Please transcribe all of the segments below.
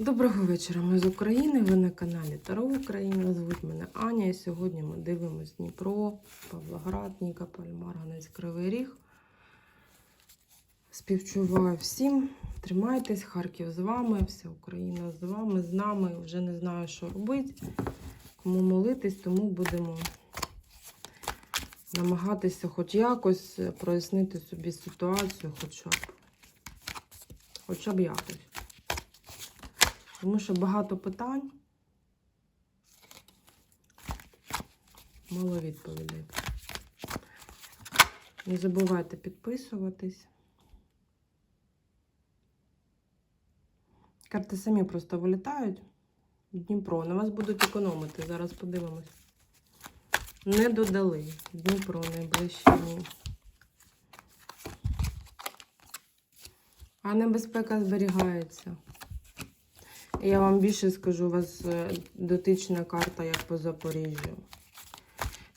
Доброго вечора, ми з України. Ви на каналі Таро Україна. Звуть мене Аня. І сьогодні ми дивимось Дніпро, Павлоград, Нікополь, Марганець, Кривий Ріг. Співчуваю всім. Тримайтесь, Харків з вами, вся Україна з вами, з нами. Вже не знаю, що робити. Кому молитись, тому будемо намагатися хоч якось прояснити собі ситуацію, хоча б. Хоча б якось. Тому що багато питань, мало відповідей. Не забувайте підписуватись. Карти самі просто вилітають Дніпро. На вас будуть економити. Зараз подивимось. Не додали. Дніпро найближчі. А небезпека зберігається. Я вам більше скажу, у вас е, дотична карта, як по Запоріжжю.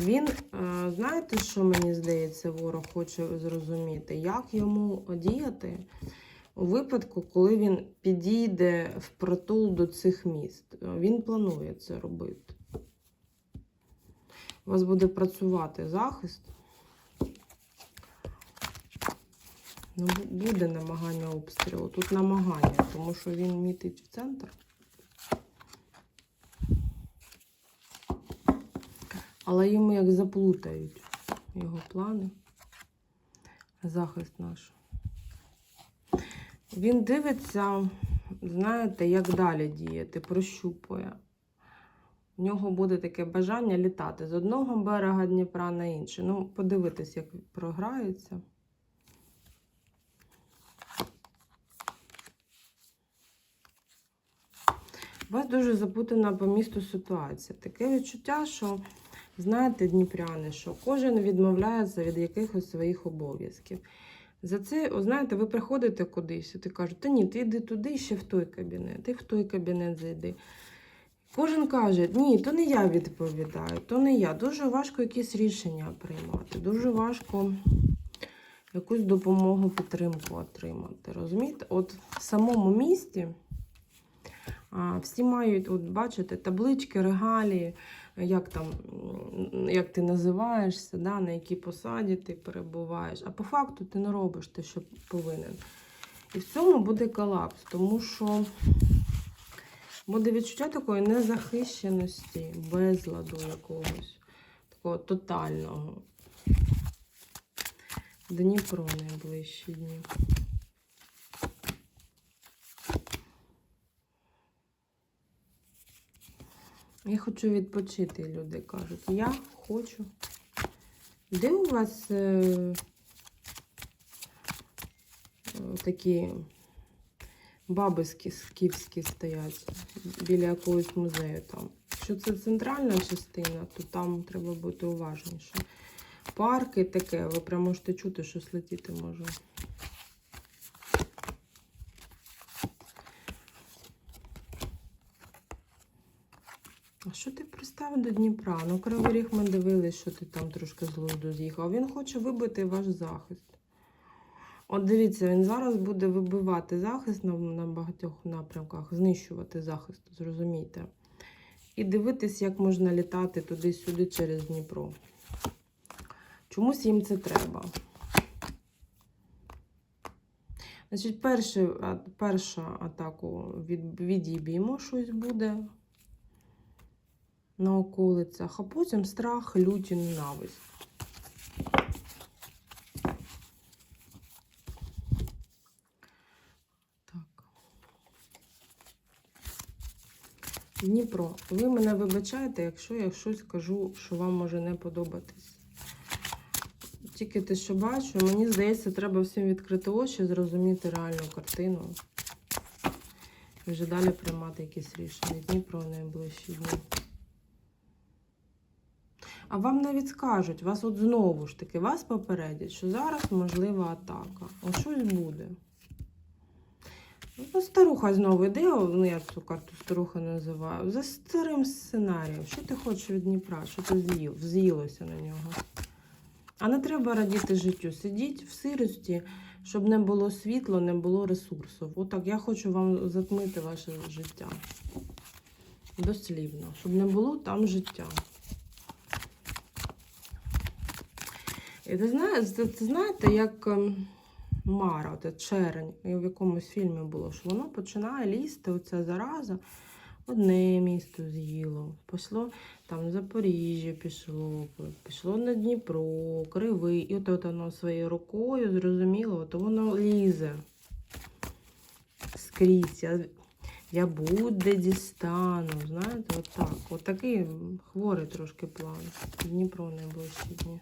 Він, е, знаєте, що мені здається, ворог хоче зрозуміти, як йому діяти у випадку, коли він підійде в притул до цих міст. Він планує це робити. У вас буде працювати захист. Ну, буде намагання обстрілу. Тут намагання, тому що він мітить в центр. Але йому як заплутають його плани. Захист наш. Він дивиться, знаєте, як далі діяти, прощупує. У нього буде таке бажання літати з одного берега Дніпра на інший. Ну, подивитись, як програється. У вас дуже запутана по місту ситуація. Таке відчуття, що, знаєте, дніпряни, що кожен відмовляється від якихось своїх обов'язків. За це, знаєте, ви приходите кудись, і ти кажуть, та ні, ти йди туди ще в той кабінет, ти в той кабінет зайди. Кожен каже, ні, то не я відповідаю, то не я. Дуже важко якісь рішення приймати, дуже важко якусь допомогу, підтримку отримати. Розумієте? От в самому місті. Всі мають, от бачите, таблички, регалії, як там, як ти називаєшся, да, на якій посаді ти перебуваєш. А по факту ти не робиш те, що повинен. І в цьому буде колапс, тому що буде відчуття такої незахищеності, безладу якогось, такого тотального. Дніпро найближчі дні. Я хочу відпочити, люди кажуть. Я хочу. Де у вас е, е, такі баби скіфські стоять біля якогось музею там? Якщо це центральна частина, то там треба бути уважніше. Парки таке, ви прямо можете чути, що летіти може. А що до Дніпра? Ну, Кривий Ріг ми дивились, що ти там трошки з з'їхав. Він хоче вибити ваш захист. От дивіться, він зараз буде вибивати захист на, на багатьох напрямках, знищувати захист, зрозумійте. І дивитись, як можна літати туди-сюди через Дніпро. Чомусь їм це треба. Значить, перший, перша атаку від, відіб'ємо, щось буде на околицях, а потім страх, лють і ненависть. Дніпро, ви мене вибачаєте, якщо я щось кажу, що вам може не подобатись. Тільки те, що бачу, мені здається, треба всім відкрити очі, зрозуміти реальну картину. І вже далі приймати якісь рішення. Дніпро найближчі дні. А вам навіть скажуть, вас от знову ж таки, вас попередять, що зараз можлива атака. О, щось буде. Ну, старуха знову йде, ну я цю карту старуха називаю. За старим сценарієм. Що ти хочеш від Дніпра? Що ти з'їв? З'їлося на нього. А не треба радіти життю. Сидіть в сирості, Щоб не було світла, не було ресурсів. Отак я хочу вам затмити ваше життя. Дослівно. Щоб не було там життя. І ви знаєте, знаєте, як ем, Мара, от черень, в якомусь фільмі було, що воно починає лізти, оця зараза. Одне місто з'їло, пішло там Запоріжжя пішло, пішло на Дніпро, Кривий, і от, от воно своєю рукою зрозуміло, от воно лізе скрізь. Я, я буде дістану, знаєте, отак. От такий хворий трошки план. Дніпро найближчі дні.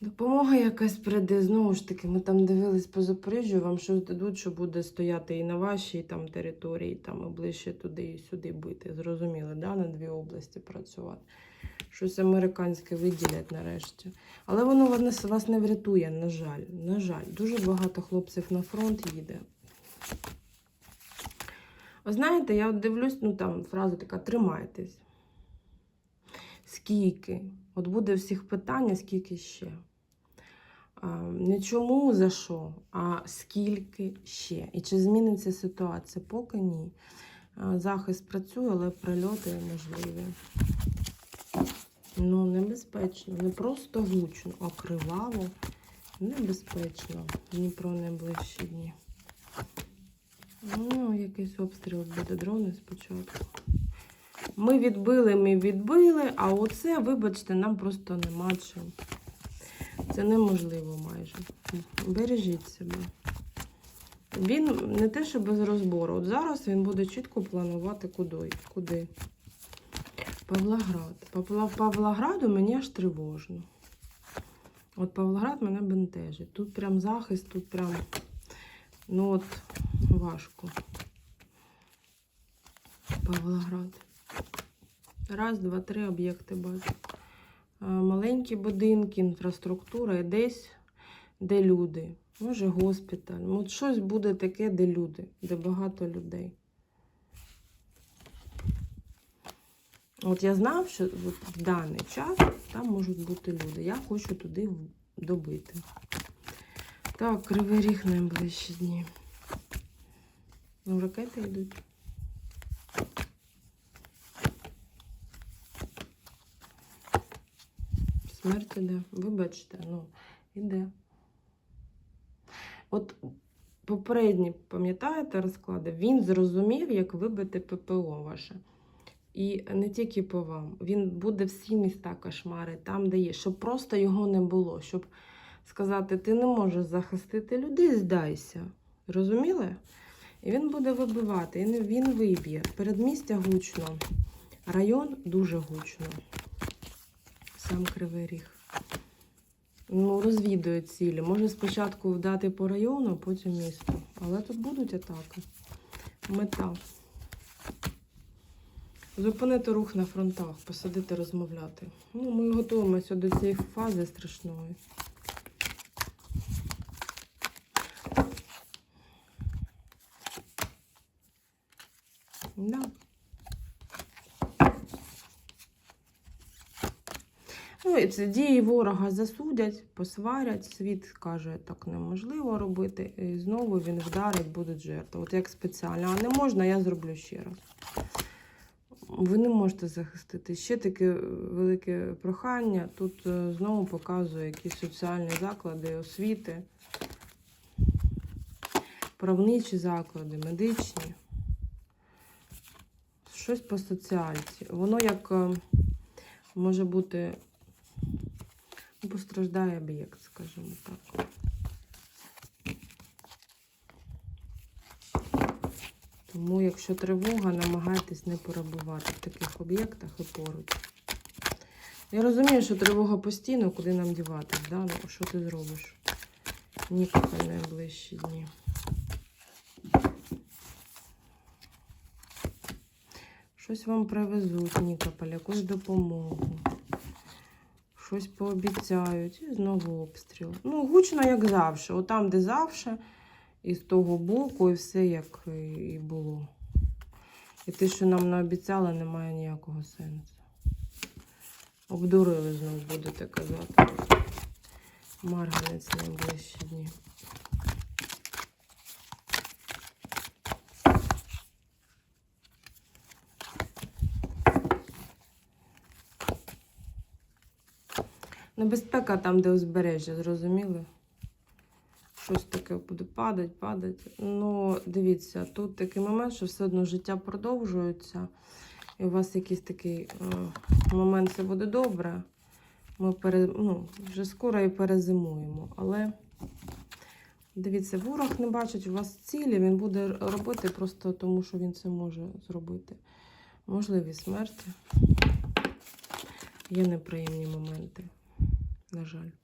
Допомога якась прийде. Знову ж таки, ми там дивились по Запоріжжю, вам щось дадуть, що буде стояти і на вашій там території, там і ближче туди і сюди бити. Зрозуміли, да? на дві області працювати. Щось американське виділять нарешті. Але воно вас, не врятує, на жаль. На жаль, дуже багато хлопців на фронт їде. Ви знаєте, я от дивлюсь, ну там фраза така: тримайтесь. Скільки? От буде всіх питання, скільки ще. Не чому за що, а скільки ще. І чи зміниться ситуація? Поки ні. Захист працює, але прильоти можливі. Ну, небезпечно. Не просто гучно, а криваво. Небезпечно. Дніпро найближчі дні. Ну, якийсь обстріл буде дрони спочатку. Ми відбили, ми відбили, а оце, вибачте, нам просто нема чим. Це неможливо майже. Бережіть себе. Він не те, що без розбору. От зараз він буде чітко планувати куди. куди. Павлоград. Павлограду мені аж тривожно. От Павлоград мене бентежить. Тут прям захист, тут прям, ну от, важко. Павлоград. Раз, два, три об'єкти бачу. Маленькі будинки, інфраструктура і десь, де люди. Може, госпіталь. Ну, От щось буде таке, де люди, де багато людей. От я знав, що в даний час там можуть бути люди. Я хочу туди добити. Так, кривий ріг найближчі дні. Ну, ракети йдуть. Смерть іде. Вибачте, ну, іде. От попередні, пам'ятаєте, розклади, він зрозумів, як вибити ППО ваше. І не тільки по вам. Він буде всі міста кошмари, там, де є, щоб просто його не було. Щоб сказати, ти не можеш захистити людей, здайся. Розуміли? І він буде вибивати, і він виб'є. Передмістя гучно, район дуже гучно. Сам Кривий Ріг. Ну, розвідує цілі. Може спочатку вдати по району, а потім місто. Але тут будуть атаки. Мета. Зупинити рух на фронтах, посадити, розмовляти. Ну, ми готуємося до цієї фази страшної. Да. Це дії ворога засудять, посварять. Світ каже, так неможливо робити. І знову він вдарить, будуть жертви. От як спеціально. А не можна, я зроблю ще раз. Ви не можете захистити. Ще таке велике прохання. Тут е, знову показує якісь соціальні заклади, освіти, правничі заклади, медичні. Щось по соціальці. Воно як е, може бути ну, постраждає об'єкт, скажімо так. Тому, якщо тривога, намагайтесь не перебувати в таких об'єктах і поруч. Я розумію, що тривога постійно, куди нам діватись, да? ну, що ти зробиш? Ніколи найближчі дні. Щось вам привезуть, Нікополь, якусь допомогу. Щось пообіцяють. І знову обстріл. Ну, гучно, як завжди. Отам, де завжди, і з того боку, і все як і було. І те, що нам наобіцяли, не має ніякого сенсу. Обдурили знову, будете казати. Марганець найближчі дні. Небезпека там, де узбережжя, зрозуміли? Щось таке буде падати, падати. Ну, дивіться, тут такий момент, що все одно життя продовжується. І у вас якийсь такий е, момент, все буде добре. Ми пере, ну, вже скоро і перезимуємо. Але дивіться, ворог не бачить у вас цілі, він буде робити просто тому, що він це може зробити. Можливі смерті. Є неприємні моменти, на жаль.